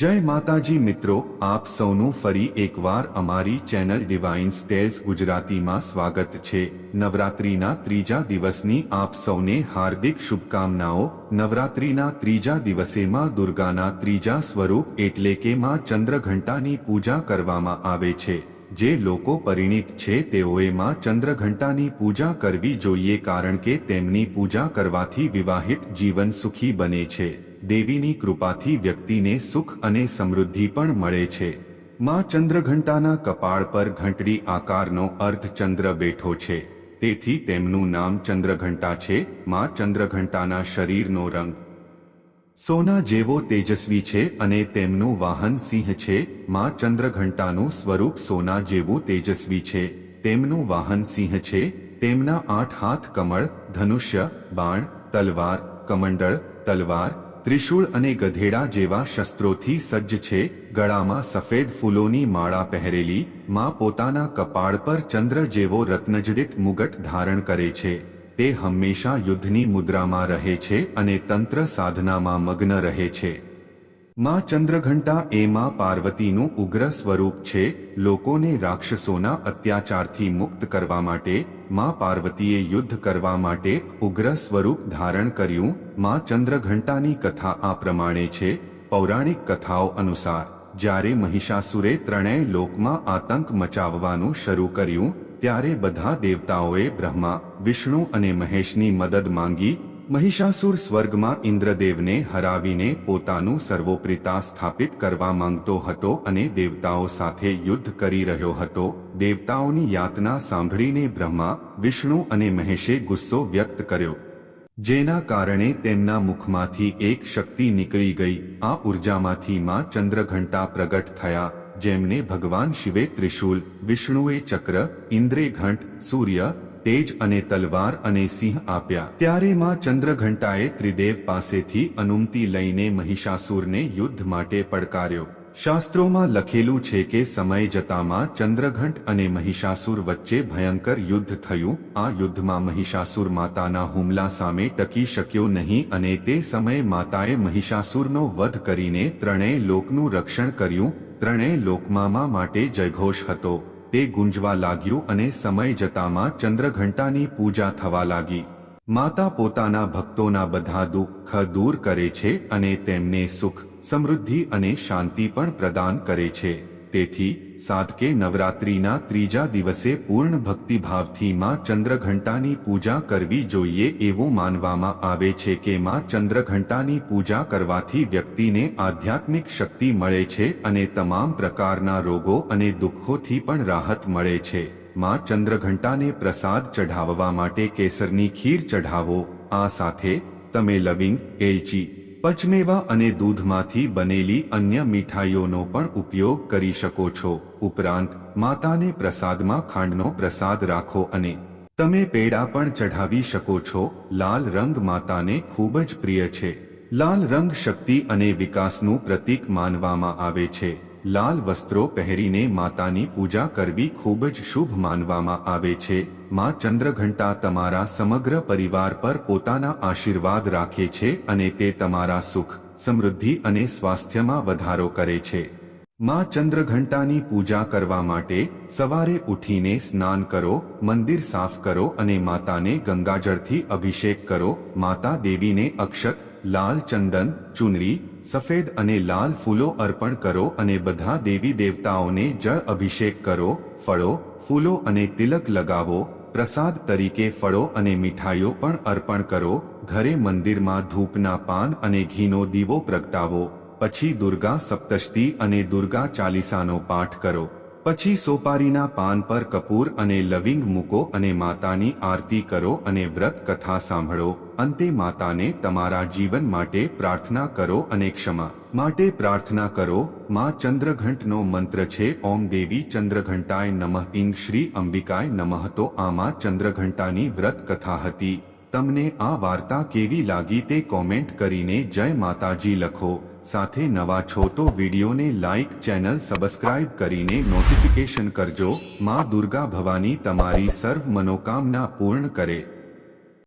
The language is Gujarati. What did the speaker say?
જય માતાજી મિત્રો, આપ સૌનું ફરી એકવાર અમારી ચેનલ ડિવાઇન સ્ટેઝ ગુજરાતીમાં સ્વાગત છે. નવરાત્રિના ત્રીજા દિવસની આપ સૌને હાર્દિક શુભકામનાઓ. નવરાત્રિના ત્રીજા દિવસે માં દુર્ગાના ત્રીજા સ્વરૂપ એટલે કે માં ચંદ્રઘંટાની પૂજા કરવામાં આવે છે. જે લોકો પરિણિત છે તેઓએ માં ચંદ્રઘંટાની પૂજા કરવી જોઈએ કારણ કે તેમની પૂજા કરવાથી વિવાહિત જીવન સુખી બને છે. દેવીની કૃપાથી વ્યક્તિને સુખ અને સમૃદ્ધિ પણ મળે છે. માં ચંદ્રઘંટાના કપાળ પર ઘંટડી આકારનો અર્ધચંદ્ર બેઠો છે. તેથી તેમનું નામ ચંદ્રઘંટા છે. માં ચંદ્રઘંટાના શરીરનો રંગ સોના જેવો તેજસ્વી છે અને તેમનું વાહન સિંહ છે. માં ચંદ્રઘંટાનું સ્વરૂપ સોના જેવું તેજસ્વી છે. તેમનું વાહન સિંહ છે. તેમના આઠ હાથ કમળ, ધનુષ્ય, બાણ, તલવાર, કમંડળ, તલવાર ત્રિશૂળ અને ગધેડા જેવા શસ્ત્રોથી સજ્જ છે, ગળામાં સફેદ ફૂલોની માળા પહેરેલી, માં પોતાના કપાળ પર ચંદ્ર જેવો રત્નજડિત મુગટ ધારણ કરે છે. તે હંમેશા યુદ્ધની મુદ્રામાં રહે છે અને તંત્ર સાધનામાં મગ્ન રહે છે. માં ચંદ્રઘંટા એ માં પાર્વતીનું ઉગ્ર સ્વરૂપ છે, લોકોને રાક્ષસોના અત્યાચારથી મુક્ત કરવા માટે માં પાર્વતીએ યુદ્ધ કરવા માટે ઉગ્ર સ્વરૂપ ધારણ કર્યું. માં ચંદ્રઘંટાની કથા આ પ્રમાણે છે. પૌરાણિક કથાઓ અનુસાર, જ્યારે મહિષાસુરે ત્રણેય લોકમાં આતંક મચાવવાનું શરૂ કર્યું, ત્યારે બધા દેવતાઓએ બ્રહ્મા, વિષ્ણુ અને મહેશની મદદ માંગી. મહિષાસુર સ્વર્ગમાં ઇન્દ્રદેવને હરાવીને પોતાનું સર્વોપ્રિતા સ્થાપિત કરવા માંગતો હતો અને દેવતાઓ સાથે યુદ્ધ કરી રહ્યો હતો. દેવતાઓની યાતના સાંભળીને બ્રહ્મા, વિષ્ણુ અને મહેશે ગુસ્સો વ્યક્ત કર્યો. જેના કારણે તેમના મુખમાંથી એક શક્તિ નીકળી ગઈ. આ ઉર્જામાંથી માં ચંદ્રઘંટા પ્રગટ થયા, જેમને ભગવાન શિવે ત્રિશૂલ, વિષ્ણુએ ચક્ર ઇન્દ્રે ઘંટ સૂર્ય તેજ અને તલવાર અને સિંહ આપ્યા. ત્યારે માં ચંદ્રઘંટાએ ત્રિદેવ પાસેથી અનુમતિ લઈને મહિષાસુરને યુદ્ધ માટે પડકાર્યો. શાસ્ત્રોમાં લખેલું છે કે સમય જતામાં ચંદ્રઘંટ અને મહિષાસુર વચ્ચે ભયંકર યુદ્ધ થયું. આ યુદ્ધમાં મહિષાસુર માતાના હુમલા સામે ટકી શક્યો નહીં અને તે સમયે માતાએ મહિષાસુરનો વધ કરીને ત્રણેય લોકનું રક્ષણ કર્યું. ત્રણેય લોકમામા માટે જયઘોષ હતો. તે ગુંજવા લાગ્યું અને સમય જતામાં ચંદ્રઘંટાની પૂજા થવા લાગી. માતા પોતાના ભક્તોના બધા દુઃખ દૂર કરે છે અને તેમને સુખ, સમૃદ્ધિ અને શાંતિ પણ પ્રદાન કરે છે. તેથી સાધકે નવરાત્રિના ત્રીજા દિવસે પૂર્ણ ભક્તિભાવથી માં ચંદ્રઘંટાની પૂજા કરવી જોઈએ એવું માનવામાં આવે છે કે માં ચંદ્રઘંટાની પૂજા કરવાથી વ્યક્તિને આધ્યાત્મિક શક્તિ મળે છે અને તમામ પ્રકારના રોગો અને દુઃખોથી પણ રાહત મળે છે. માં ચંદ્રઘંટાને પ્રસાદ ચઢાવવા માટે કેસરની ખીર ચઢાવો. આ સાથે તમે લવિંગ, એલચી પચમેવા અને દૂધમાંથી બનેલી અન્ય મીઠાઈઓનો પણ ઉપયોગ કરી શકો છો. ઉપરાંત, માતાને પ્રસાદમાં ખાંડનો પ્રસાદ રાખો અને તમે પેડા પણ ચઢાવી શકો છો. લાલ રંગ માતાને ખૂબ જ પ્રિય છે. લાલ રંગ શક્તિ અને વિકાસનું પ્રતીક માનવામાં આવે છે. લાલ વસ્ત્રો પહેરીને માતાની પૂજા કરવી ખૂબ જ શુભ માનવામાં આવે છે. માં ચંદ્રઘંટા તમારા સમગ્ર પરિવાર પર પોતાના આશીર્વાદ રાખે છે અને તે તમારા સુખ, સમૃદ્ધિ અને સ્વાસ્થ્યમાં વધારો કરે છે. માં ચંદ્રઘંટાની પૂજા કરવા માટે સવારે ઉઠીને સ્નાન કરો, મંદિર સાફ કરો અને માતાને ગંગાજળથી અભિષેક કરો. માતા દેવીને અક્ષત, લાલ ચંદન, ચુનરી સફેદ અને લાલ ફૂલો અર્પણ કરો અને બધા દેવી દેવતાઓને જળ અભિષેક કરો, ફળો, ફૂલો અને તિલક લગાવો, પ્રસાદ તરીકે ફળો અને મીઠાઈઓ પણ અર્પણ કરો, ઘરે મંદિરમાં ધૂપના પાન અને ઘીનો દીવો પ્રગટાવો, પછી દુર્ગા સપ્તષ્ટી અને દુર્ગા ચાલીસાનો પાઠ કરો. પછી સોપારીના પાન પર કપૂર અને લવિંગ મૂકો અને માતાની આરતી કરો અને વ્રત કથા સાંભળો. અંતે માતાને તમારા જીવન માટે પ્રાર્થના કરો અને ક્ષમા માટે પ્રાર્થના કરો. માં ચંદ્રઘંટનો મંત્ર છે, ઓમ દેવી ચંદ્રઘંટાય નમઃ. ઇંગ શ્રી અંબિકાય નમઃ. તો આમાં ચંદ્રઘંટાની વ્રત કથા હતી. તમને આ વાર્તા કેવી લાગી તે કોમેન્ટ કરીને જય માતાજી લખો. સાથે નવા છો તો વિડીયોને લાઇક ચેનલ સબસ્ક્રાઇબ કરીને નોટિફિકેશન કરજો. માં દુર્ગા ભવાની તમારી સર્વ મનોકામના પૂર્ણ કરે.